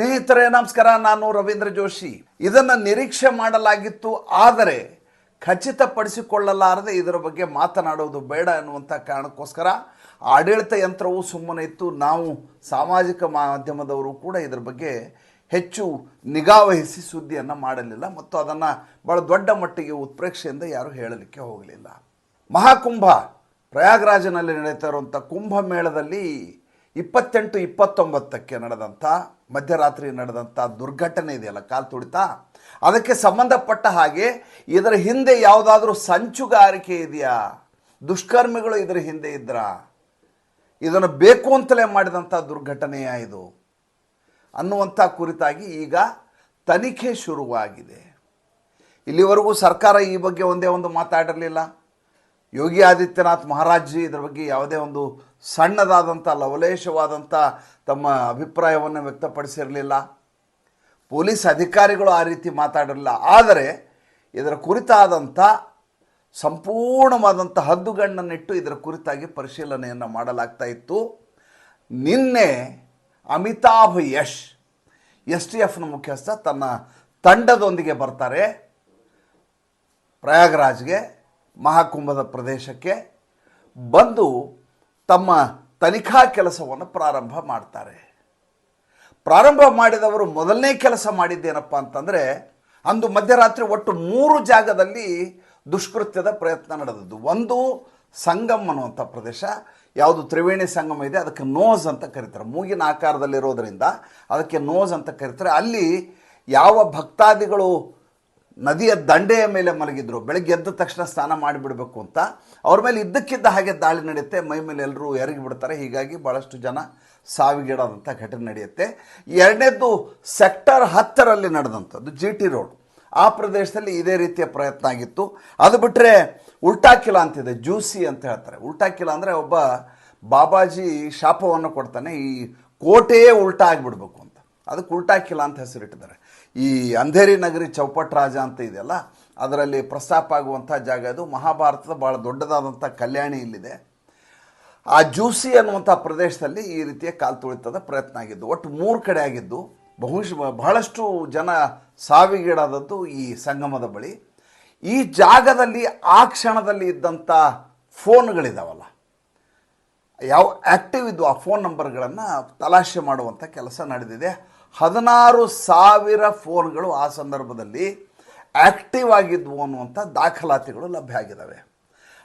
ಸ್ನೇಹಿತರೆ, ನಮಸ್ಕಾರ. ನಾನು ರವೀಂದ್ರ ಜೋಶಿ. ಇದನ್ನು ನಿರೀಕ್ಷೆ ಮಾಡಲಾಗಿತ್ತು, ಆದರೆ ಖಚಿತಪಡಿಸಿಕೊಳ್ಳಲಾರದೆ ಇದರ ಬಗ್ಗೆ ಮಾತನಾಡುವುದು ಬೇಡ ಎನ್ನುವಂಥ ಕಾರಣಕ್ಕೋಸ್ಕರ ಆಡಳಿತ ಯಂತ್ರವು ಸುಮ್ಮನೆ ಇತ್ತು. ನಾವು ಸಾಮಾಜಿಕ ಮಾಧ್ಯಮದವರು ಕೂಡ ಇದರ ಬಗ್ಗೆ ಹೆಚ್ಚು ನಿಗಾವಹಿಸಿ ಸುದ್ದಿಯನ್ನು ಮಾಡಲಿಲ್ಲ ಮತ್ತು ಅದನ್ನು ಭಾಳ ದೊಡ್ಡ ಮಟ್ಟಿಗೆ ಉತ್ಪ್ರೇಕ್ಷೆಯಿಂದ ಯಾರೂ ಹೇಳಲಿಕ್ಕೆ ಹೋಗಲಿಲ್ಲ. ಮಹಾಕುಂಭ ಪ್ರಯಾಗ್ರಾಜನಲ್ಲಿ ನಡೀತಾ ಇರುವಂಥ ಕುಂಭಮೇಳದಲ್ಲಿ ಇಪ್ಪತ್ತೆಂಟು ಇಪ್ಪತ್ತೊಂಬತ್ತಕ್ಕೆ ನಡೆದಂಥ, ಮಧ್ಯರಾತ್ರಿ ನಡೆದಂಥ ದುರ್ಘಟನೆ ಇದೆಯಲ್ಲ, ಕಾಲು ತುಳಿತ ಅದಕ್ಕೆ ಸಂಬಂಧಪಟ್ಟ ಹಾಗೆ ಇದರ ಹಿಂದೆ ಯಾವುದಾದ್ರೂ ಸಂಚುಗಾರಿಕೆ ಇದೆಯಾ? ದುಷ್ಕರ್ಮಿಗಳು ಇದರ ಹಿಂದೆ ಇದ್ರಾ? ಇದನ್ನು ಬೇಕು ಅಂತಲೇ ಮಾಡಿದಂಥ ದುರ್ಘಟನೆಯ ಇದು? ಅನ್ನುವಂಥ ಕುರಿತಾಗಿ ಈಗ ತನಿಖೆ ಶುರುವಾಗಿದೆ. ಇಲ್ಲಿವರೆಗೂ ಸರ್ಕಾರ ಈ ಬಗ್ಗೆ ಒಂದೇ ಒಂದು ಮಾತಾಡಿರಲಿಲ್ಲ. ಯೋಗಿ ಆದಿತ್ಯನಾಥ್ ಮಹಾರಾಜ್ ಇದರ ಬಗ್ಗೆ ಯಾವುದೇ ಒಂದು ಸಣ್ಣದಾದಂಥ ಲವಲೇಶವಾದಂಥ ತಮ್ಮ ಅಭಿಪ್ರಾಯವನ್ನು ವ್ಯಕ್ತಪಡಿಸಿರಲಿಲ್ಲ. ಪೊಲೀಸ್ ಅಧಿಕಾರಿಗಳು ಆ ರೀತಿ ಮಾತಾಡಿರಲಿಲ್ಲ. ಆದರೆ ಇದರ ಕುರಿತಾದಂಥ ಸಂಪೂರ್ಣವಾದಂಥ ಹದ್ದುಗಣ್ಣನ್ನಿಟ್ಟು ಇದರ ಕುರಿತಾಗಿ ಪರಿಶೀಲನೆಯನ್ನು ಮಾಡಲಾಗ್ತಾ ಇತ್ತು. ನಿನ್ನೆ ಅಮಿತಾಭ್ ಯಶ್, ಎಸ್ ಟಿ ಎಫ್ನ ಮುಖ್ಯಸ್ಥ, ತನ್ನ ತಂಡದೊಂದಿಗೆ ಬರ್ತಾರೆ. ಪ್ರಯಾಗ್ರಾಜ್ಗೆ, ಮಹಾಕುಂಭದ ಪ್ರದೇಶಕ್ಕೆ ಬಂದು ತಮ್ಮ ತನಿಖಾ ಕೆಲಸವನ್ನು ಪ್ರಾರಂಭ ಮಾಡ್ತಾರೆ. ಪ್ರಾರಂಭ ಮಾಡಿದವರು ಮೊದಲನೇ ಕೆಲಸ ಮಾಡಿದ್ದೇನಪ್ಪ ಅಂತಂದರೆ, ಅಂದು ಮಧ್ಯರಾತ್ರಿ ಒಟ್ಟು ಮೂರು ಜಾಗದಲ್ಲಿ ದುಷ್ಕೃತ್ಯದ ಪ್ರಯತ್ನ ನಡೆದದ್ದು. ಒಂದು ಸಂಗಮ್ ಅನ್ನುವಂಥ ಪ್ರದೇಶ, ಯಾವುದು ತ್ರಿವೇಣಿ ಸಂಗಮ ಇದೆ, ಅದಕ್ಕೆ ನೋಸ್ ಅಂತ ಕರೀತಾರೆ. ಮೂಗಿನ ಆಕಾರದಲ್ಲಿರೋದರಿಂದ ಅದಕ್ಕೆ ನೋಸ್ ಅಂತ ಕರೀತಾರೆ. ಅಲ್ಲಿ ಯಾವ ಭಕ್ತಾದಿಗಳು ನದಿಯ ದಂಡೆಯ ಮೇಲೆ ಮಲಗಿದ್ರು. ಬೆಳಗ್ಗೆ ಎದ್ದ ತಕ್ಷಣ ಸ್ನಾನ ಮಾಡಿಬಿಡಬೇಕು ಅಂತ. ಅವ್ರ ಮೇಲೆ ಇದ್ದಕ್ಕಿದ್ದ ಹಾಗೆ ದಾಳಿ ನಡೆಯುತ್ತೆ. ಮೈ ಮೇಲೆ ಎಲ್ಲರೂ ಎರಗಿ ಬಿಡ್ತಾರೆ. ಹೀಗಾಗಿ ಭಾಳಷ್ಟು ಜನ ಸಾವಿಗೀಡಾದಂಥ ಘಟನೆ ನಡೆಯುತ್ತೆ. ಎರಡನೇದು ಸೆಕ್ಟರ್ ಹತ್ತರಲ್ಲಿ ನಡೆದಂಥದ್ದು, ಜಿ ಟಿ ರೋಡ್. ಆ ಪ್ರದೇಶದಲ್ಲಿ ಇದೇ ರೀತಿಯ ಪ್ರಯತ್ನ ಆಗಿತ್ತು. ಅದು ಬಿಟ್ಟರೆ ಉಲ್ಟಾ ಕಿಲಾ ಅಂತಿದೆ ಜ್ಯೂಸಿ ಅಂತ ಹೇಳ್ತಾರೆ. ಉಲ್ಟಾ ಕಿಲಾ ಅಂದರೆ ಒಬ್ಬ ಬಾಬಾಜಿ ಶಾಪವನ್ನು ಕೊಡ್ತಾನೆ. ಈ ಕೋಟೆಯೇ ಉಲ್ಟಾ ಆಗಿಬಿಡ್ಬೇಕು ಅದಕ್ಕೆ ಉಲ್ಟಾ ಕಿಲಾ ಅಂತ ಹೆಸರಿಟ್ಟಿದ್ದಾರೆ. ಈ ಅಂಧೇರಿ ನಗರಿ ಚೌಪಟ್ ರಾಜ ಅಂತ ಇದೆಯಲ್ಲ, ಅದರಲ್ಲಿ ಪ್ರಸ್ತಾಪ ಆಗುವಂಥ ಜಾಗ ಅದು. ಮಹಾಭಾರತದ ಭಾಳ ದೊಡ್ಡದಾದಂಥ ಕಲ್ಯಾಣಿ ಇಲ್ಲಿದೆ. ಆ ಜ್ಯೂಸಿ ಅನ್ನುವಂಥ ಪ್ರದೇಶದಲ್ಲಿ ಈ ರೀತಿಯ ಕಾಲು ತುಳಿತದ ಪ್ರಯತ್ನ ಆಗಿದ್ದು, ಒಟ್ಟು ಮೂರು ಕಡೆ ಆಗಿದ್ದು, ಬಹುಶಃ, ಬಹಳಷ್ಟು ಜನ ಸಾವಿಗೀಡಾದದ್ದು ಈ ಸಂಗಮದ ಬಳಿ. ಈ ಜಾಗದಲ್ಲಿ ಆ ಕ್ಷಣದಲ್ಲಿ ಇದ್ದಂಥ ಫೋನ್ಗಳಿದಾವಲ್ಲ ಯಾವ ಆ್ಯಕ್ಟಿವ್ ಇದ್ದು ಆ ಫೋನ್ ನಂಬರ್ಗಳನ್ನು ತಲಾಶೆ ಮಾಡುವಂಥ ಕೆಲಸ ನಡೆದಿದೆ. ಹದಿನಾರು ಸಾವಿರ ಫೋನ್ಗಳು ಆ ಸಂದರ್ಭದಲ್ಲಿ ಆ್ಯಕ್ಟಿವ್ ಆಗಿದ್ವು ಅನ್ನುವಂಥ ದಾಖಲಾತಿಗಳು ಲಭ್ಯ ಆಗಿದ್ದಾವೆ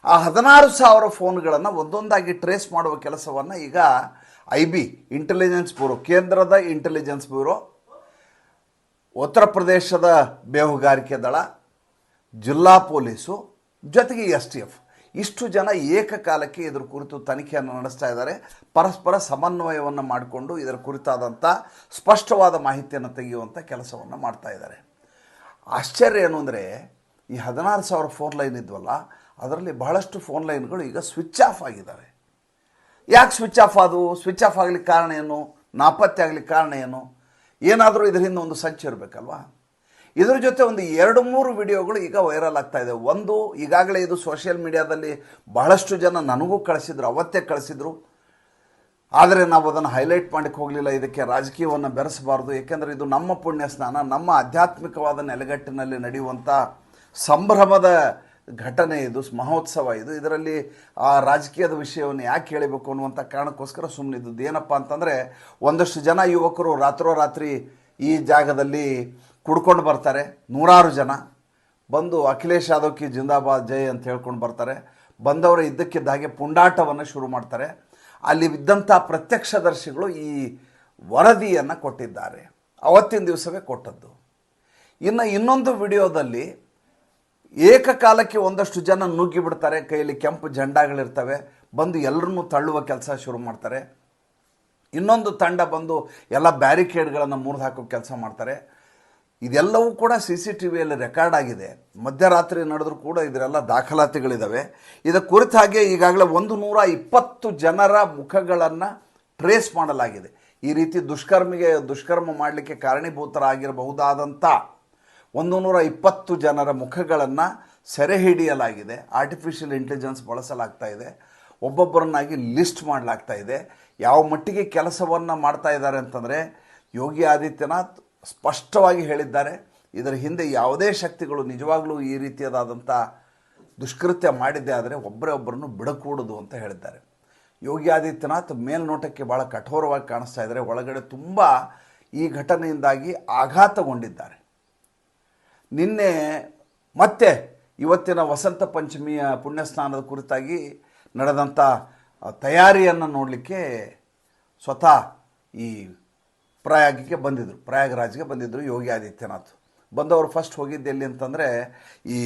ಆ ಹದಿನಾರು ಸಾವಿರ ಫೋನ್ಗಳನ್ನು ಒಂದೊಂದಾಗಿ ಟ್ರೇಸ್ ಮಾಡುವ ಕೆಲಸವನ್ನು ಈಗ ಐ ಬಿ ಇಂಟೆಲಿಜೆನ್ಸ್ ಬ್ಯೂರೋ ಕೇಂದ್ರದ ಇಂಟೆಲಿಜೆನ್ಸ್ ಬ್ಯೂರೋ ಉತ್ತರ ಪ್ರದೇಶದ ಬೇಹುಗಾರಿಕೆ ದಳ, ಜಿಲ್ಲಾ ಪೊಲೀಸು, ಜೊತೆಗೆ ಎಸ್ ಟಿ ಎಫ್. ಇಷ್ಟು ಜನ ಏಕಕಾಲಕ್ಕೆ ಇದರ ಕುರಿತು ತನಿಖೆಯನ್ನು ನಡೆಸ್ತಾ ಇದ್ದಾರೆ. ಪರಸ್ಪರ ಸಮನ್ವಯವನ್ನು ಮಾಡಿಕೊಂಡು ಇದರ ಕುರಿತಾದಂಥ ಸ್ಪಷ್ಟವಾದ ಮಾಹಿತಿಯನ್ನು ತೆಗೆಯುವಂಥ ಕೆಲಸವನ್ನು ಮಾಡ್ತಾ ಇದ್ದಾರೆ. ಆಶ್ಚರ್ಯ ಏನು ಅಂದರೆ, ಈ ಹದಿನಾರು ಸಾವಿರ ಫೋನ್ ಲೈನ್ ಇದ್ವಲ್ಲ, ಅದರಲ್ಲಿ ಬಹಳಷ್ಟು ಫೋನ್ ಲೈನ್ಗಳು ಈಗ ಸ್ವಿಚ್ ಆಫ್ ಆಗಿದ್ದಾರೆ ಯಾಕೆ ಸ್ವಿಚ್ ಆಫ್ ಆದವು ಸ್ವಿಚ್ ಆಫ್ ಆಗಲಿಕ್ಕೆ ಕಾರಣ ಏನು? ನಾಪತ್ತೆ ಆಗಲಿಕ್ಕೆ ಕಾರಣ ಏನು? ಏನಾದರೂ ಇದರಿಂದ ಒಂದು ಸಂಚು ಇರಬೇಕಲ್ವಾ? ಇದರ ಜೊತೆ ಒಂದು ಎರಡು ಮೂರು ವಿಡಿಯೋಗಳು ಈಗ ವೈರಲ್ ಆಗ್ತಾ ಇದೆ. ಒಂದು, ಈಗಾಗಲೇ ಇದು ಸೋಷಿಯಲ್ ಮೀಡಿಯಾದಲ್ಲಿ ಬಹಳಷ್ಟು ಜನ ನನಗೂ ಕಳಿಸಿದ್ರು, ಅವತ್ತೇ ಕಳಿಸಿದ್ರು. ಆದರೆ ನಾವು ಅದನ್ನು ಹೈಲೈಟ್ ಮಾಡಕ್ಕೆ ಹೋಗಲಿಲ್ಲ, ಇದಕ್ಕೆ ರಾಜಕೀಯವನ್ನು ಬೆರೆಸಬಾರ್ದು. ಏಕೆಂದರೆ ಇದು ನಮ್ಮ ಪುಣ್ಯ ಸ್ನಾನ, ನಮ್ಮ ಆಧ್ಯಾತ್ಮಿಕವಾದ ನೆಲೆಗಟ್ಟಿನಲ್ಲಿ ನಡೆಯುವಂಥ ಸಂಭ್ರಮದ ಘಟನೆ ಇದು, ಮಹೋತ್ಸವ ಇದು. ಇದರಲ್ಲಿ ಆ ರಾಜಕೀಯದ ವಿಷಯವನ್ನು ಯಾಕೆ ಹೇಳಬೇಕು ಅನ್ನುವಂಥ ಕಾರಣಕ್ಕೋಸ್ಕರ ಸುಮ್ಮನಿದ್ದು ಏನಪ್ಪ ಅಂತಂದರೆ, ಒಂದಷ್ಟು ಜನ ಯುವಕರು ರಾತ್ರೋರಾತ್ರಿ ಈ ಜಾಗದಲ್ಲಿ ಕುಡ್ಕೊಂಡು ಬರ್ತಾರೆ. ನೂರಾರು ಜನ. ಬಂದು ಅಖಿಲೇಶ್ ಯಾದವ್ ಜಿಂದಾಬಾದ್ ಜೈ ಅಂತ ಹೇಳ್ಕೊಂಡು ಬರ್ತಾರೆ. ಬಂದವರು ಇದ್ದಕ್ಕಿದ್ದ ಹಾಗೆ ಪುಂಡಾಟವನ್ನು ಶುರು ಮಾಡ್ತಾರೆ. ಅಲ್ಲಿ ಬಿದ್ದಂಥ ಪ್ರತ್ಯಕ್ಷದರ್ಶಿಗಳು ಈ ವರದಿಯನ್ನು ಕೊಟ್ಟಿದ್ದಾರೆ. ಅವತ್ತಿನ ದಿವಸವೇ ಕೊಟ್ಟದ್ದು. ಇನ್ನು ಇನ್ನೊಂದು ವಿಡಿಯೋದಲ್ಲಿ ಏಕಕಾಲಕ್ಕೆ ಒಂದಷ್ಟು ಜನ ನುಗ್ಗಿ ಬಿಡ್ತಾರೆ. ಕೈಯಲ್ಲಿ ಕೆಂಪು ಜಂಡಾಗಳಿರ್ತವೆ. ಬಂದು ಎಲ್ಲರನ್ನೂ ತಳ್ಳುವ ಕೆಲಸ ಶುರು ಮಾಡ್ತಾರೆ. ಇನ್ನೊಂದು ತಂಡ ಬಂದು ಎಲ್ಲ ಬ್ಯಾರಿಕೇಡ್ಗಳನ್ನು ಮುರಿದು ಹಾಕೋ ಕೆಲಸ ಮಾಡ್ತಾರೆ. ಇದೆಲ್ಲವೂ ಕೂಡ ಸಿ ಸಿ ಟಿ ವಿಯಲ್ಲಿ ರೆಕಾರ್ಡ್ ಆಗಿದೆ. ಮಧ್ಯರಾತ್ರಿ ನಡೆದರೂ ಕೂಡ ಇದರೆಲ್ಲ ದಾಖಲಾತಿಗಳಿದ್ದಾವೆ ಇದರ ಕುರಿತಾಗೆ ಈಗಾಗಲೇ ಒಂದು ನೂರ ಇಪ್ಪತ್ತು ಜನರ ಮುಖಗಳನ್ನು ಟ್ರೇಸ್ ಮಾಡಲಾಗಿದೆ. ಈ ರೀತಿ ದುಷ್ಕರ್ಮಿಗೆ ದುಷ್ಕರ್ಮ ಮಾಡಲಿಕ್ಕೆ ಕಾರಣೀಭೂತರಾಗಿರಬಹುದಾದಂಥ ಒಂದು ನೂರ ಇಪ್ಪತ್ತು ಜನರ ಮುಖಗಳನ್ನು ಸೆರೆ ಹಿಡಿಯಲಾಗಿದೆ. ಆರ್ಟಿಫಿಷಿಯಲ್ ಇಂಟೆಲಿಜೆನ್ಸ್ ಬಳಸಲಾಗ್ತಾ ಇದೆ. ಒಬ್ಬೊಬ್ಬರನ್ನಾಗಿ ಲಿಸ್ಟ್ ಮಾಡಲಾಗ್ತಾ ಇದೆ. ಯಾವ ಮಟ್ಟಿಗೆ ಕೆಲಸವನ್ನು ಮಾಡ್ತಾ ಇದ್ದಾರೆ ಅಂತಂದರೆ ಯೋಗಿ ಆದಿತ್ಯನಾಥ್ ಸ್ಪಷ್ಟವಾಗಿ ಹೇಳಿದ್ದಾರೆ. ಇದರ ಹಿಂದೆ ಯಾವುದೇ ಶಕ್ತಿಗಳು ನಿಜವಾಗಲೂ ಈ ರೀತಿಯಾದಂಥ ದುಷ್ಕೃತ್ಯ ಮಾಡಿದ್ದೆ ಆದರೆ ಒಬ್ಬರೇ ಒಬ್ಬರನ್ನು ಬಿಡಕೂಡದು ಅಂತ ಹೇಳಿದ್ದಾರೆ. ಯೋಗಿ ಆದಿತ್ಯನಾಥ್ ಮೇಲ್ನೋಟಕ್ಕೆ ಭಾಳ ಕಠೋರವಾಗಿ ಕಾಣಿಸ್ತಾ ಇದ್ದಾರೆ. ಒಳಗಡೆ ತುಂಬ ಈ ಘಟನೆಯಿಂದಾಗಿ ಆಘಾತಗೊಂಡಿದ್ದಾರೆ. ನಿನ್ನೆ ಮತ್ತೆ ಇವತ್ತಿನ ವಸಂತ ಪಂಚಮಿಯ ಪುಣ್ಯಸ್ನಾನದ ಕುರಿತಾಗಿ ನಡೆದಂಥ ತಯಾರಿಯನ್ನು ನೋಡಲಿಕ್ಕೆ ಸ್ವತಃ ಈ ಪ್ರಯಾಗಿಗೆ ಬಂದಿದ್ದರು ಪ್ರಯಾಗರಾಜ್ಗೆ ಬಂದಿದ್ದರು ಯೋಗಿ ಆದಿತ್ಯನಾಥ್. ಬಂದವರು ಫಸ್ಟ್ ಹೋಗಿದ್ದು ಎಲ್ಲಿ ಅಂತಂದರೆ ಈ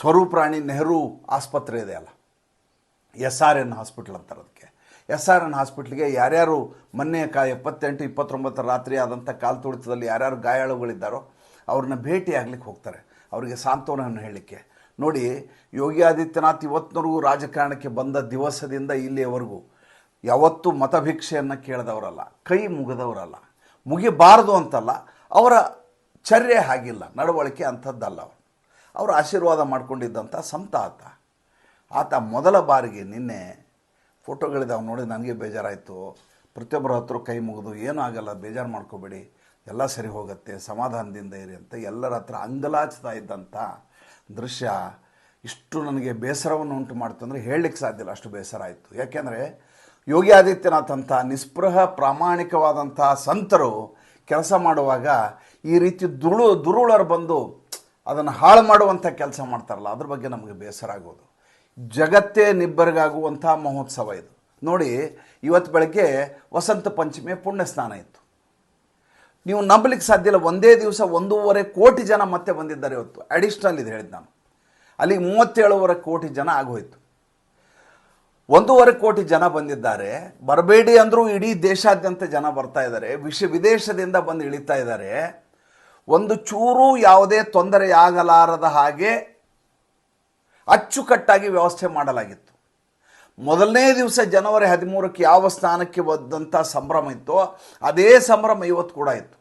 ಸ್ವರೂಪ್ರಾಣಿ ರಾಣಿ ನೆಹರು ಆಸ್ಪತ್ರೆ ಇದೆ ಅಲ್ಲ. ಎಸ್ ಆರ್ ಎನ್ ಹಾಸ್ಪಿಟ್ಲ್ ಅಂತಾರೆ ಅದಕ್ಕೆ. ಎಸ್ ಆರ್ ಎನ್ ಹಾಸ್ಪಿಟ್ಲಿಗೆ ಯಾರ್ಯಾರು ಮೊನ್ನೆ ಕಾ ಎಪ್ಪತ್ತೆಂಟು, ಇಪ್ಪತ್ತೊಂಬತ್ತರ ರಾತ್ರಿ ಆದಂಥ ಕಾಲು ತುಳಿತದಲ್ಲಿ ಯಾರ್ಯಾರು ಗಾಯಾಳುಗಳಿದ್ದಾರೋ ಅವ್ರನ್ನ ಭೇಟಿ ಆಗ್ಲಿಕ್ಕೆ ಹೋಗ್ತಾರೆ. ಅವರಿಗೆ ಸಾಂತ್ವನವನ್ನು ಹೇಳಲಿಕ್ಕೆ. ನೋಡಿ, ಯೋಗಿ ಆದಿತ್ಯನಾಥ್ ಇವತ್ತಿನವರೆಗೂ ರಾಜಕಾರಣಕ್ಕೆ ಬಂದ ದಿವಸದಿಂದ ಇಲ್ಲಿಯವರೆಗೂ ಯಾವತ್ತೂ ಮತಭಿಕ್ಷೆಯನ್ನು ಕೇಳಿದವರಲ್ಲ, ಕೈ ಮುಗಿದವರಲ್ಲ. ಮುಗಿಬಾರದು ಅಂತಲ್ಲ, ಅವರ ಚರ್ಯೆ ಹಾಗಿಲ್ಲ, ನಡವಳಿಕೆ ಅಂಥದ್ದಲ್ಲ ಅವರು ಅವರು ಆಶೀರ್ವಾದ ಮಾಡಿಕೊಂಡಿದ್ದಂಥ ಸಂತ ಆತ. ಆತ ಮೊದಲ ಬಾರಿಗೆ ನಿನ್ನೆ ಫೋಟೋಗಳಿದ್ದಾವೆ ನೋಡಿ, ನನಗೆ ಬೇಜಾರಾಯಿತು. ಪ್ರತಿಯೊಬ್ಬರ ಹತ್ರ ಕೈ ಮುಗಿದು, ಏನೂ ಆಗಲ್ಲ, ಬೇಜಾರು ಮಾಡ್ಕೋಬೇಡಿ, ಎಲ್ಲ ಸರಿ ಹೋಗುತ್ತೆ, ಸಮಾಧಾನದಿಂದ ಇರಿ ಅಂತ ಎಲ್ಲರ ಹತ್ರ ಅಂಗಲಾಚ್ತಾ ಇದ್ದಂಥ ದೃಶ್ಯ ಇಷ್ಟು ನನಗೆ ಬೇಸರವನ್ನು ಉಂಟು ಮಾಡ್ತು ಅಂದರೆ ಹೇಳಲಿಕ್ಕೆ ಸಾಧ್ಯ ಇಲ್ಲ, ಅಷ್ಟು ಬೇಸರ ಆಯಿತು. ಯಾಕೆಂದರೆ ಯೋಗಿ ಆದಿತ್ಯನಾಥ್ ಅಂತ ನಿಸ್ಪೃಹ ಪ್ರಾಮಾಣಿಕವಾದಂಥ ಸಂತರು ಕೆಲಸ ಮಾಡುವಾಗ ಈ ರೀತಿ ದುರುಳು ದುರುಳರು ಬಂದು ಅದನ್ನು ಹಾಳು ಮಾಡುವಂಥ ಕೆಲಸ ಮಾಡ್ತಾರಲ್ಲ, ಅದ್ರ ಬಗ್ಗೆ ನಮಗೆ ಬೇಸರ ಆಗೋದು. ಜಗತ್ತೇ ನಿಬ್ಬರಿಗಾಗುವಂಥ ಮಹೋತ್ಸವ ಇದು. ನೋಡಿ, ಇವತ್ತು ಬೆಳಗ್ಗೆ ವಸಂತ ಪಂಚಮಿ ಪುಣ್ಯ ಸ್ನಾನ ಇತ್ತು. ನೀವು ನಂಬಲಿಕ್ಕೆ ಸಾಧ್ಯ ಇಲ್ಲ, ಒಂದೇ ದಿವಸ ಒಂದೂವರೆ ಕೋಟಿ ಜನ ಮತ್ತೆ ಬಂದಿದ್ದಾರೆ ಇವತ್ತು. ಅಡಿಷ್ನಲ್ ಇದು ಹೇಳಿದ್ದು ನಾನು. ಅಲ್ಲಿಗೆ ಮೂವತ್ತೇಳುವರೆ ಕೋಟಿ ಜನ ಆಗೋಯ್ತು. ಒಂದೂವರೆ ಕೋಟಿ ಜನ ಬಂದಿದ್ದಾರೆ. ಬರಬೇಡಿ ಅಂದರೂ ಇಡೀ ದೇಶಾದ್ಯಂತ ಜನ ಬರ್ತಾ ಇದ್ದಾರೆ. ವಿಶ್ವ ವಿದೇಶದಿಂದ ಬಂದು ಇಳಿತಾ ಇದ್ದಾರೆ. ಒಂದು ಚೂರು ಯಾವುದೇ ತೊಂದರೆ ಆಗಲಾರದ ಹಾಗೆ ಅಚ್ಚುಕಟ್ಟಾಗಿ ವ್ಯವಸ್ಥೆ ಮಾಡಲಾಗಿತ್ತು. ಮೊದಲನೇ ದಿವಸ ಜನವರಿ ಹದಿಮೂರಕ್ಕೆ ಯಾವ ಸ್ಥಾನಕ್ಕೆ ಬಂದಂಥ ಸಂಭ್ರಮ ಇತ್ತೋ ಅದೇ ಸಂಭ್ರಮ ಇವತ್ತು ಕೂಡ ಇತ್ತು.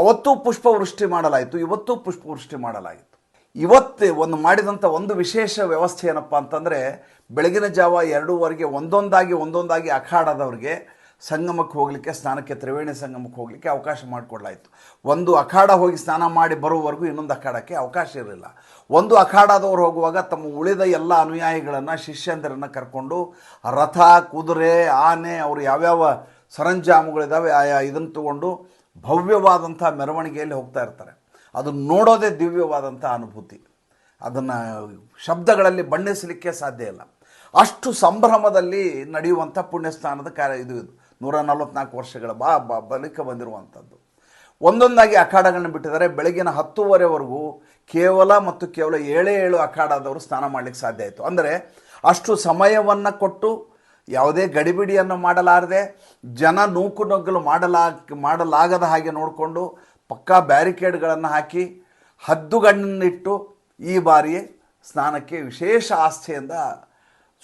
ಅವತ್ತು ಪುಷ್ಪವೃಷ್ಟಿ ಮಾಡಲಾಯಿತು, ಇವತ್ತು ಪುಷ್ಪವೃಷ್ಟಿ ಮಾಡಲಾಗಿತ್ತು. ಇವತ್ತೇ ಒಂದು ಮಾಡಿದಂಥ ಒಂದು ವಿಶೇಷ ವ್ಯವಸ್ಥೆ ಏನಪ್ಪ ಅಂತಂದರೆ ಬೆಳಗಿನ ಜಾವ ಎರಡೂವರೆಗೆ ಒಂದೊಂದಾಗಿ ಒಂದೊಂದಾಗಿ ಅಖಾಡದವ್ರಿಗೆ ಸಂಗಮಕ್ಕೆ ಹೋಗಲಿಕ್ಕೆ, ಸ್ನಾನಕ್ಕೆ, ತ್ರಿವೇಣಿ ಸಂಗಮಕ್ಕೆ ಹೋಗಲಿಕ್ಕೆ ಅವಕಾಶ ಮಾಡಿಕೊಡ್ಲಾಯಿತು. ಒಂದು ಅಖಾಡ ಹೋಗಿ ಸ್ನಾನ ಮಾಡಿ ಬರುವವರೆಗೂ ಇನ್ನೊಂದು ಅಖಾಡಕ್ಕೆ ಅವಕಾಶ ಇರಲಿಲ್ಲ. ಒಂದು ಅಖಾಡದವ್ರು ಹೋಗುವಾಗ ತಮ್ಮ ಉಳಿದ ಎಲ್ಲ ಅನುಯಾಯಿಗಳನ್ನು, ಶಿಷ್ಯಂದರನ್ನು ಕರ್ಕೊಂಡು ರಥ, ಕುದುರೆ, ಆನೆ, ಅವರು ಯಾವ್ಯಾವ ಸರಂಜಾಮುಗಳಿದ್ದಾವೆ ಆಯಾ ಇದನ್ನು ತಗೊಂಡು ಭವ್ಯವಾದಂಥ ಮೆರವಣಿಗೆಯಲ್ಲಿ ಹೋಗ್ತಾ ಇರ್ತಾರೆ. ಅದನ್ನು ನೋಡೋದೇ ದಿವ್ಯವಾದಂಥ ಅನುಭೂತಿ. ಅದನ್ನು ಶಬ್ದಗಳಲ್ಲಿ ಬಣ್ಣಿಸಲಿಕ್ಕೆ ಸಾಧ್ಯ ಇಲ್ಲ. ಅಷ್ಟು ಸಂಭ್ರಮದಲ್ಲಿ ನಡೆಯುವಂಥ ಪುಣ್ಯಸ್ನಾನದ ಕಾರ್ಯ ಇದು ಇದು. ನೂರ ನಲವತ್ನಾಲ್ಕು ವರ್ಷಗಳ ಬಾ ಬಳಿಕ ಬಂದಿರುವಂಥದ್ದು. ಒಂದೊಂದಾಗಿ ಅಖಾಡಗಳನ್ನು ಬಿಟ್ಟಿದ್ದಾರೆ. ಬೆಳಗಿನ ಹತ್ತುವರೆವರೆಗೂ ಕೇವಲ ಮತ್ತು ಕೇವಲ ಏಳೇ ಏಳು ಅಖಾಡದವರು ಸ್ನಾನ ಮಾಡಲಿಕ್ಕೆ ಸಾಧ್ಯ ಆಯಿತು. ಅಂದರೆ ಅಷ್ಟು ಸಮಯವನ್ನು ಕೊಟ್ಟು ಯಾವುದೇ ಗಡಿಬಿಡಿಯನ್ನು ಮಾಡಲಾರದೆ ಜನ ನೂಕು ನುಗ್ಗಲು ಮಾಡಲಾ ಮಾಡಲಾಗದ ಹಾಗೆ ನೋಡಿಕೊಂಡು ಪಕ್ಕಾ ಬ್ಯಾರಿಕೇಡ್ಗಳನ್ನು ಹಾಕಿ ಹದ್ದುಗಣ್ಣನ್ನಿಟ್ಟು ಈ ಬಾರಿ ಸ್ನಾನಕ್ಕೆ ವಿಶೇಷ ಆಸ್ಥೆಯಿಂದ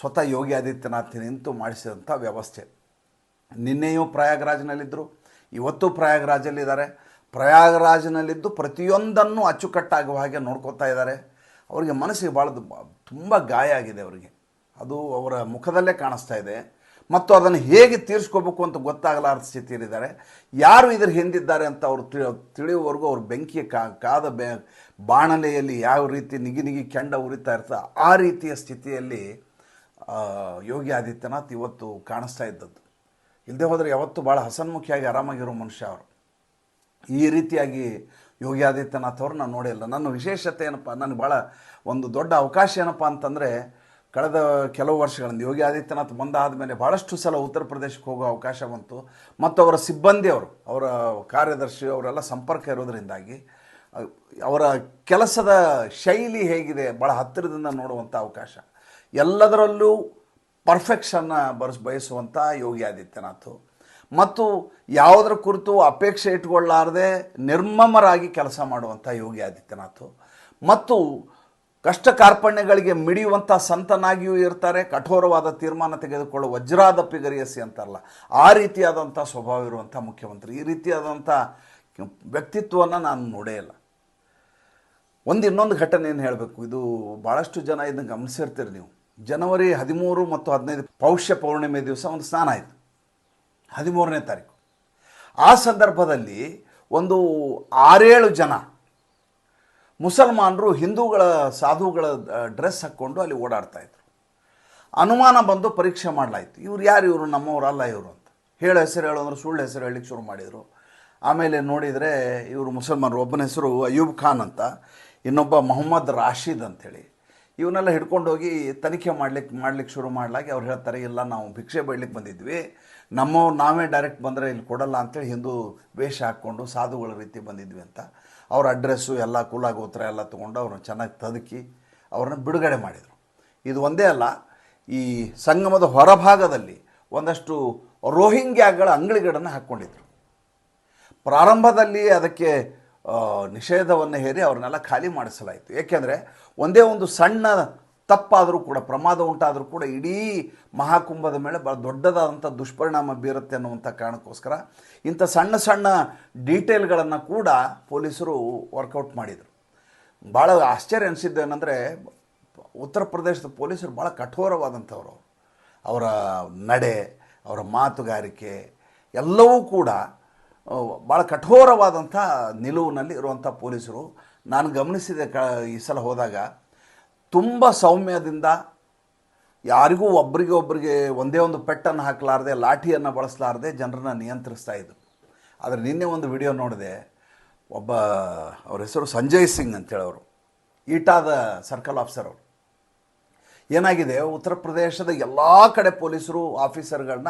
ಸ್ವತಃ ಯೋಗಿ ಆದಿತ್ಯನಾಥ್ ನಿಂತು ಮಾಡಿಸಿದಂಥ ವ್ಯವಸ್ಥೆ. ನಿನ್ನೆಯೂ ಪ್ರಯಾಗರಾಜ್ನಲ್ಲಿದ್ದರು ಇವತ್ತು ಪ್ರಯಾಗರಾಜಲ್ಲಿದ್ದಾರೆ ಪ್ರಯಾಗರಾಜ್ನಲ್ಲಿದ್ದು ಪ್ರತಿಯೊಂದನ್ನು ಅಚ್ಚುಕಟ್ಟಾಗುವ ಹಾಗೆ ನೋಡ್ಕೋತಾ ಇದ್ದಾರೆ. ಅವರಿಗೆ ಮನಸ್ಸಿಗೆ ಭಾಳ ತುಂಬ ಗಾಯ ಆಗಿದೆ ಅವರಿಗೆ. ಅದು ಅವರ ಮುಖದಲ್ಲೇ ಕಾಣಿಸ್ತಾ ಇದೆ. ಮತ್ತು ಅದನ್ನು ಹೇಗೆ ತೀರಿಸ್ಕೋಬೇಕು ಅಂತ ಗೊತ್ತಾಗಲಾರದ ಸ್ಥಿತಿಯಲ್ಲಿದ್ದಾರೆ. ಯಾರು ಇದ್ರ ಹಿಂದಿದ್ದಾರೆ ಅಂತ ಅವರು ತಿಳಿ, ತಿಳಿಯುವವರೆಗೂ ಅವ್ರ ಬೆಂಕಿಯ ಕಾದ ಬೆ, ಬಾಣಲೆಯಲ್ಲಿ ಯಾವ ರೀತಿ ನಿಗಿ ನಿಗಿ ಕೆಂಡ ಉರಿತಾ ಇರ್ತಾ ಆ ರೀತಿಯ ಸ್ಥಿತಿಯಲ್ಲಿ ಯೋಗಿ ಆದಿತ್ಯನಾಥ್ ಇವತ್ತು ಕಾಣಿಸ್ತಾ ಇದ್ದದ್ದು. ಇಲ್ಲದೆ ಹೋದರೆ ಯಾವತ್ತು ಭಾಳ ಹಸನ್ಮುಖಿಯಾಗಿ ಆರಾಮಾಗಿರೋ ಮನುಷ್ಯ ಅವರು. ಈ ರೀತಿಯಾಗಿ ಯೋಗಿ ಆದಿತ್ಯನಾಥ್ ಅವರು ನಾನು ನೋಡಿಲ್ಲ ನನ್ನ ವಿಶೇಷತೆ ಏನಪ್ಪ, ನನಗೆ ಭಾಳ ಒಂದು ದೊಡ್ಡ ಅವಕಾಶ ಏನಪ್ಪ ಅಂತಂದರೆ, ಕಳೆದ ಕೆಲವು ವರ್ಷಗಳಿಂದ ಯೋಗಿ ಆದಿತ್ಯನಾಥ್ ಬಂದಾದ ಮೇಲೆ ಭಾಳಷ್ಟು ಸಲ ಉತ್ತರ ಪ್ರದೇಶಕ್ಕೆ ಹೋಗೋ ಅವಕಾಶ ಬಂತು. ಮತ್ತು ಅವರ ಸಿಬ್ಬಂದಿಯವರು ಅವರ ಕಾರ್ಯದರ್ಶಿ ಅವರೆಲ್ಲ ಸಂಪರ್ಕ ಇರೋದರಿಂದಾಗಿ ಅವರ ಕೆಲಸದ ಶೈಲಿ ಹೇಗಿದೆ ಭಾಳ ಹತ್ತಿರದಿಂದ ನೋಡುವಂಥ ಅವಕಾಶ. ಎಲ್ಲದರಲ್ಲೂ ಪರ್ಫೆಕ್ಷನ್ನ ಬರೆಸ್ ಬಯಸುವಂಥ ಯೋಗಿ ಆದಿತ್ಯನಾಥ್. ಮತ್ತು ಯಾವುದರ ಕುರಿತು ಅಪೇಕ್ಷೆ ಇಟ್ಕೊಳ್ಳಾರದೆ ನಿರ್ಮಮರಾಗಿ ಕೆಲಸ ಮಾಡುವಂಥ ಯೋಗಿ ಆದಿತ್ಯನಾಥ್. ಮತ್ತು ಕಷ್ಟ ಕಾರ್ಪಣ್ಯಗಳಿಗೆ ಮಿಡಿಯುವಂಥ ಸಂತನಾಗಿಯೂ ಇರ್ತಾರೆ, ಕಠೋರವಾದ ತೀರ್ಮಾನ ತೆಗೆದುಕೊಳ್ಳುವ ವಜ್ರಾದಪ್ಪಿಗರಿಯಸಿ ಅಂತಾರಲ್ಲ, ಆ ರೀತಿಯಾದಂಥ ಸ್ವಭಾವ ಇರುವಂಥ ಮುಖ್ಯಮಂತ್ರಿ. ಈ ರೀತಿಯಾದಂಥ ವ್ಯಕ್ತಿತ್ವವನ್ನು ನಾನು ನೋಡೇ ಇಲ್ಲ. ಒಂದು ಇನ್ನೊಂದು ಘಟನೆಯನ್ನು ಹೇಳಬೇಕು? ಇದು ಭಾಳಷ್ಟು ಜನ ಇದನ್ನು ಗಮನಿಸಿರ್ತೀರಿ ನೀವು. ಜನವರಿ ಹದಿಮೂರು ಮತ್ತು ಹದಿನೈದು ಪೌಷ್ಯ ಪೌರ್ಣಿಮೆ ದಿವಸ ಒಂದು ಸ್ನಾನ ಆಯಿತು. ಹದಿಮೂರನೇ ತಾರೀಕು. ಆ ಸಂದರ್ಭದಲ್ಲಿ ಒಂದು ಆರೇಳು ಜನ ಮುಸಲ್ಮಾನರು ಹಿಂದೂಗಳ ಸಾಧುಗಳ ಡ್ರೆಸ್ ಹಾಕ್ಕೊಂಡು ಅಲ್ಲಿ ಓಡಾಡ್ತಾ ಇದ್ರು. ಅನುಮಾನ ಬಂದು ಪರೀಕ್ಷೆ ಮಾಡಲಾಯಿತು. ಇವ್ರು ಯಾರು ಇವರು? ನಮ್ಮವರಲ್ಲ ಇವರು ಅಂತ. ಹೇಳು ಹೆಸರು ಹೇಳು ಅಂದ್ರೆ ಸುಳ್ಳು ಹೆಸರು ಹೇಳಲಿಕ್ಕೆ ಶುರು ಮಾಡಿದರು. ಆಮೇಲೆ ನೋಡಿದರೆ ಇವರು ಮುಸಲ್ಮಾನರು. ಒಬ್ಬನ ಹೆಸರು ಅಯೂಬ್ ಖಾನ್ ಅಂತ, ಇನ್ನೊಬ್ಬ ಮೊಹಮ್ಮದ್ ರಾಶೀದ್ ಅಂಥೇಳಿ ಇವನ್ನೆಲ್ಲ ಹಿಡ್ಕೊಂಡೋಗಿ ತನಿಖೆ ಮಾಡ್ಲಿಕ್ಕೆ ಮಾಡ್ಲಿಕ್ಕೆ ಶುರು ಮಾಡ್ಲಾಗಿ ಅವ್ರು ಹೇಳ್ತಾರೆ, ಇಲ್ಲ ನಾವು ಭಿಕ್ಷೆ ಬೇಡ್ಲಿಕ್ಕೆ ಬಂದಿದ್ವಿ. ನಮ್ಮ ನಾವೇ ಡೈರೆಕ್ಟ್ ಬಂದರೆ ಇಲ್ಲಿ ಕೊಡಲ್ಲ ಅಂತೇಳಿ ಹಿಂದೂ ವೇಷ ಹಾಕ್ಕೊಂಡು ಸಾಧುಗಳ ರೀತಿ ಬಂದಿದ್ವಿ ಅಂತ. ಅವ್ರ ಅಡ್ರೆಸ್ಸು ಎಲ್ಲ ಕುಲ ಗೋತ್ರ ಎಲ್ಲ ತೊಗೊಂಡು ಅವ್ರನ್ನ ಚೆನ್ನಾಗಿ ತದಕಿ ಅವ್ರನ್ನ ಬಿಡುಗಡೆ ಮಾಡಿದರು. ಇದು ಒಂದೇ ಅಲ್ಲ, ಈ ಸಂಗಮದ ಹೊರಭಾಗದಲ್ಲಿ ಒಂದಷ್ಟು ರೋಹಿಂಗ್ಯಾಗಳ ಅಂಗಡಿಗಳನ್ನು ಹಾಕ್ಕೊಂಡಿದ್ರು. ಪ್ರಾರಂಭದಲ್ಲಿ ಅದಕ್ಕೆ ನಿಷೇಧವನ್ನು ಹೇರಿ ಅವ್ರನ್ನೆಲ್ಲ ಖಾಲಿ ಮಾಡಿಸಲಾಯಿತು. ಏಕೆಂದರೆ ಒಂದೇ ಒಂದು ಸಣ್ಣ ತಪ್ಪಾದರೂ ಕೂಡ, ಪ್ರಮಾದ ಉಂಟಾದರೂ ಕೂಡ ಇಡೀ ಮಹಾಕುಂಭದ ಮೇಲೆ ಭಾಳ ದೊಡ್ಡದಾದಂಥ ದುಷ್ಪರಿಣಾಮ ಬೀರುತ್ತೆ ಅನ್ನುವಂಥ ಕಾರಣಕ್ಕೋಸ್ಕರ ಇಂಥ ಸಣ್ಣ ಸಣ್ಣ ಡೀಟೇಲ್ಗಳನ್ನು ಕೂಡ ಪೊಲೀಸರು ವರ್ಕೌಟ್ ಮಾಡಿದರು. ಭಾಳ ಆಶ್ಚರ್ಯ ಅನಿಸಿದ್ದು ಏನಂದರೆ, ಉತ್ತರ ಪ್ರದೇಶದ ಪೊಲೀಸರು ಭಾಳ ಕಠೋರವಾದಂಥವ್ರು. ಅವರ ನಡೆ, ಅವರ ಮಾತುಗಾರಿಕೆ, ಎಲ್ಲವೂ ಕೂಡ ಭಾಳ ಕಠೋರವಾದಂಥ ನಿಲುವಿನಲ್ಲಿ ಇರುವಂಥ ಪೊಲೀಸರು. ನಾನು ಗಮನಿಸಿದೆ ಕ, ಈ ಸಲ ಹೋದಾಗ, ತುಂಬ ಸೌಮ್ಯದಿಂದ ಯಾರಿಗೂ ಒಬ್ಬರಿಗೆ ಒಬ್ಬರಿಗೆ ಒಂದೇ ಒಂದು ಪೆಟ್ಟನ್ನು ಹಾಕಲಾರ್ದೆ, ಲಾಠಿಯನ್ನು ಬಳಸಲಾರದೆ ಜನರನ್ನ ನಿಯಂತ್ರಿಸ್ತಾ ಇದ್ದರು ಆದರೆ ನಿನ್ನೆ ಒಂದು ವಿಡಿಯೋ ನೋಡಿದೆ, ಒಬ್ಬ, ಅವ್ರ ಹೆಸರು ಸಂಜಯ್ ಸಿಂಗ್ ಅಂತೇಳವರು ಈಟಾದ ಸರ್ಕಲ್ ಆಫೀಸರ್ ಅವರು. ಏನಾಗಿದೆ? ಉತ್ತರ ಪ್ರದೇಶದ ಎಲ್ಲ ಕಡೆ ಪೊಲೀಸರು ಆಫೀಸರ್ಗಳನ್ನ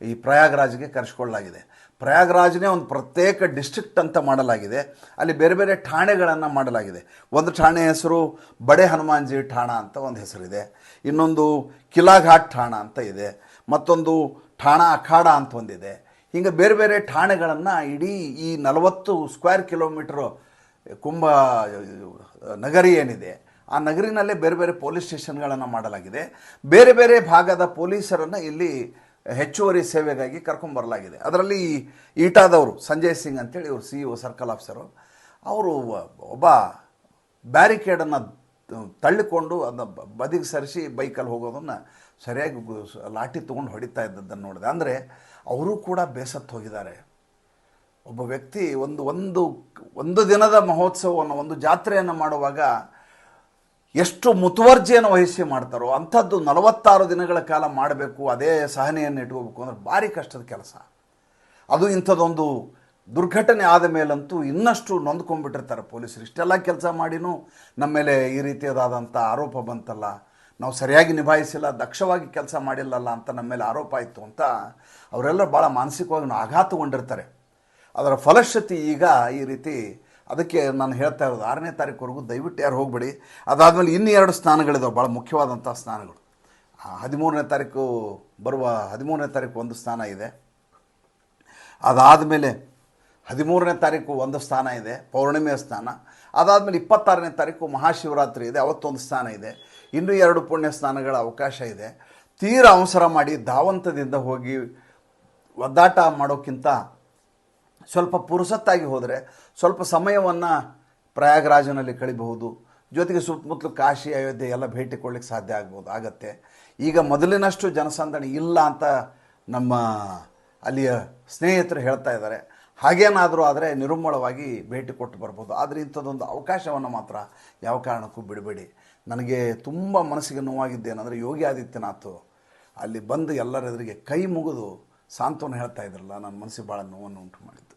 ಈ ಪ್ರಯಾಗ್ರಾಜ್ಗೆ ಕರೆಸ್ಕೊಳ್ಳಲಾಗಿದೆ. ಪ್ರಯಾಗ್ರಾಜ್ನೇ ಒಂದು ಪ್ರತ್ಯೇಕ ಡಿಸ್ಟ್ರಿಕ್ಟ್ ಅಂತ ಮಾಡಲಾಗಿದೆ. ಅಲ್ಲಿ ಬೇರೆ ಬೇರೆ ಠಾಣೆಗಳನ್ನು ಮಾಡಲಾಗಿದೆ. ಒಂದು ಠಾಣೆ ಹೆಸರು ಬಡೆ ಹನುಮಾನ್ಜಿ ಠಾಣಾ ಅಂತ ಒಂದು ಹೆಸರಿದೆ. ಇನ್ನೊಂದು ಕಿಲಾಘಾಟ್ ಠಾಣಾ ಅಂತ ಇದೆ. ಮತ್ತೊಂದು ಠಾಣಾ ಅಖಾಡ ಅಂತ ಒಂದಿದೆ. ಹಿಂಗೆ ಬೇರೆ ಬೇರೆ ಠಾಣೆಗಳನ್ನು ಇಡೀ ಈ ನಲವತ್ತು ಸ್ಕ್ವೇರ್ ಕಿಲೋಮೀಟ್ರು ಕುಂಭ, ನಗರಿ ಏನಿದೆ ಆ ನಗರಿನಲ್ಲೇ ಬೇರೆ ಬೇರೆ ಪೊಲೀಸ್ ಸ್ಟೇಷನ್ಗಳನ್ನು ಮಾಡಲಾಗಿದೆ. ಬೇರೆ ಬೇರೆ ಭಾಗದ ಪೊಲೀಸರನ್ನು ಇಲ್ಲಿ ಹೆಚ್ಚುವರಿ ಸೇವೆಗಾಗಿ ಕರ್ಕೊಂಬರಲಾಗಿದೆ ಅದರಲ್ಲಿ ಈಟಾದವರು, ಸಂಜಯ್ ಸಿಂಗ್ ಅಂತೇಳಿ ಇವರು ಸಿ ಒ ಸರ್ಕಲ್ ಆಫೀಸರು ಅವರು ಒಬ್ಬ ಬ್ಯಾರಿಕೇಡನ್ನು ತಳ್ಳಿಕೊಂಡು ಅದನ್ನ ಬದಿಗೆ ಸರಿಸಿ ಬೈಕಲ್ಲಿ ಹೋಗೋದನ್ನು ಸರಿಯಾಗಿ ಲಾಠಿ ತೊಗೊಂಡು ಹೊಡಿತಾ ಇದ್ದದ್ದನ್ನು ನೋಡಿದೆ. ಅಂದರೆ ಅವರು ಕೂಡ ಬೇಸತ್ತು ಹೋಗಿದ್ದಾರೆ. ಒಬ್ಬ ವ್ಯಕ್ತಿ ಒಂದು ಒಂದು ಒಂದು ದಿನದ ಮಹೋತ್ಸವವನ್ನು, ಒಂದು ಜಾತ್ರೆಯನ್ನು ಮಾಡುವಾಗ ಎಷ್ಟು ಮುತುವರ್ಜಿಯನ್ನು ವಹಿಸಿ ಮಾಡ್ತಾರೋ ಅಂಥದ್ದು ನಲವತ್ತಾರು ದಿನಗಳ ಕಾಲ ಮಾಡಬೇಕು, ಅದೇ ಸಹನೆಯನ್ನು ಇಟ್ಕೋಬೇಕು ಅಂದ್ರೆ ಭಾರಿ ಕಷ್ಟದ ಕೆಲಸ. ಅದು ಇಂಥದ್ದೊಂದು ದುರ್ಘಟನೆ ಆದ ಮೇಲಂತೂ ಇನ್ನಷ್ಟು ನೊಂದ್ಕೊಂಡ್ಬಿಟ್ಟಿರ್ತಾರೆ ಪೊಲೀಸರು. ಇಷ್ಟೆಲ್ಲ ಕೆಲಸ ಮಾಡಿನೂ ನಮ್ಮ ಮೇಲೆ ಈ ರೀತಿಯಾದಂಥ ಆರೋಪ ಬಂತಲ್ಲ, ನಾವು ಸರಿಯಾಗಿ ನಿಭಾಯಿಸಿಲ್ಲ, ದಕ್ಷವಾಗಿ ಕೆಲಸ ಮಾಡಿಲ್ಲಲ್ಲ ಅಂತ ನಮ್ಮ ಮೇಲೆ ಆರೋಪ ಆಯಿತು ಅಂತ ಅವರೆಲ್ಲ ಭಾಳ ಮಾನಸಿಕವಾಗಿ ಆಘಾತಗೊಂಡಿರ್ತಾರೆ ಅದರ ಫಲಶ್ರತಿ ಈಗ ಈ ರೀತಿ ಅದಕ್ಕೆ ನಾನು ಹೇಳ್ತಾ ಇರೋದು ಆರನೇ ತಾರೀಕುವರೆಗೂ ದಯವಿಟ್ಟು ಯಾರು ಹೋಗಬೇಡಿ. ಅದಾದಮೇಲೆ ಇನ್ನೂ ಎರಡು ಸ್ನಾನಗಳಿದಾವೆ ಭಾಳ ಮುಖ್ಯವಾದಂಥ ಸ್ನಾನಗಳು ಆ, ಹದಿಮೂರನೇ ತಾರೀಕು ಬರುವ ಹದಿಮೂರನೇ ತಾರೀಕು ಒಂದು ಸ್ನಾನ ಇದೆ. ಅದಾದಮೇಲೆ ಹದಿಮೂರನೇ ತಾರೀಕು ಒಂದು ಸ್ಥಾನ ಇದೆ ಪೌರ್ಣಿಮೆಯ ಸ್ನಾನ ಅದಾದಮೇಲೆ ಇಪ್ಪತ್ತಾರನೇ ತಾರೀಕು ಮಹಾಶಿವರಾತ್ರಿ ಇದೆ ಅವತ್ತೊಂದು ಸ್ನಾನ ಇದೆ. ಇನ್ನೂ ಎರಡು ಪುಣ್ಯ ಸ್ನಾನಗಳ ಅವಕಾಶ ಇದೆ. ತೀರ ಅವಸರ ಮಾಡಿ ಧಾವಂತದಿಂದ ಹೋಗಿ ಒದ್ದಾಟ ಮಾಡೋಕ್ಕಿಂತ ಸ್ವಲ್ಪ ಪುರುಸತ್ತಾಗಿ ಹೋದರೆ ಸ್ವಲ್ಪ ಸಮಯವನ್ನು ಪ್ರಯಾಗರಾಜನಲ್ಲಿ ಕಳಿಬಹುದು. ಜೊತೆಗೆ ಸುತ್ತಮುತ್ತಲು ಕಾಶಿ, ಅಯೋಧ್ಯೆ ಎಲ್ಲ ಭೇಟಿ ಕೊಡ್ಲಿಕ್ಕೆ ಸಾಧ್ಯ ಆಗ್ಬೋದು, ಆಗತ್ತೆ. ಈಗ ಮೊದಲಿನಷ್ಟು ಜನಸಂದಣಿ ಇಲ್ಲ ಅಂತ ನಮ್ಮ ಅಲ್ಲಿಯ ಸ್ನೇಹಿತರು ಹೇಳ್ತಾ ಇದ್ದಾರೆ. ಹಾಗೇನಾದರೂ ಆದರೆ ನಿರುಮ್ಮಳವಾಗಿ ಭೇಟಿ ಕೊಟ್ಟು ಬರ್ಬೋದು. ಆದರೆ ಇಂಥದ್ದೊಂದು ಅವಕಾಶವನ್ನು ಮಾತ್ರ ಯಾವ ಕಾರಣಕ್ಕೂ ಬಿಡಬೇಡಿ. ನನಗೆ ತುಂಬ ಮನಸ್ಸಿಗೆ ನೋವಾಗಿದ್ದೇನೆಂದರೆ ಯೋಗಿ ಆದಿತ್ಯನಾಥ್ ಅಲ್ಲಿ ಬಂದು ಎಲ್ಲರೆದುರಿಗೆ ಕೈ ಮುಗಿದು ಸಾಂತ್ವನ ಹೇಳ್ತಾ ಇದ್ರಲ್ಲ, ನನ್ನ ಮನಸ್ಸಿಗೆ ಭಾಳ ನೋವನ್ನು ಉಂಟು ಮಾಡಿದ್ದು.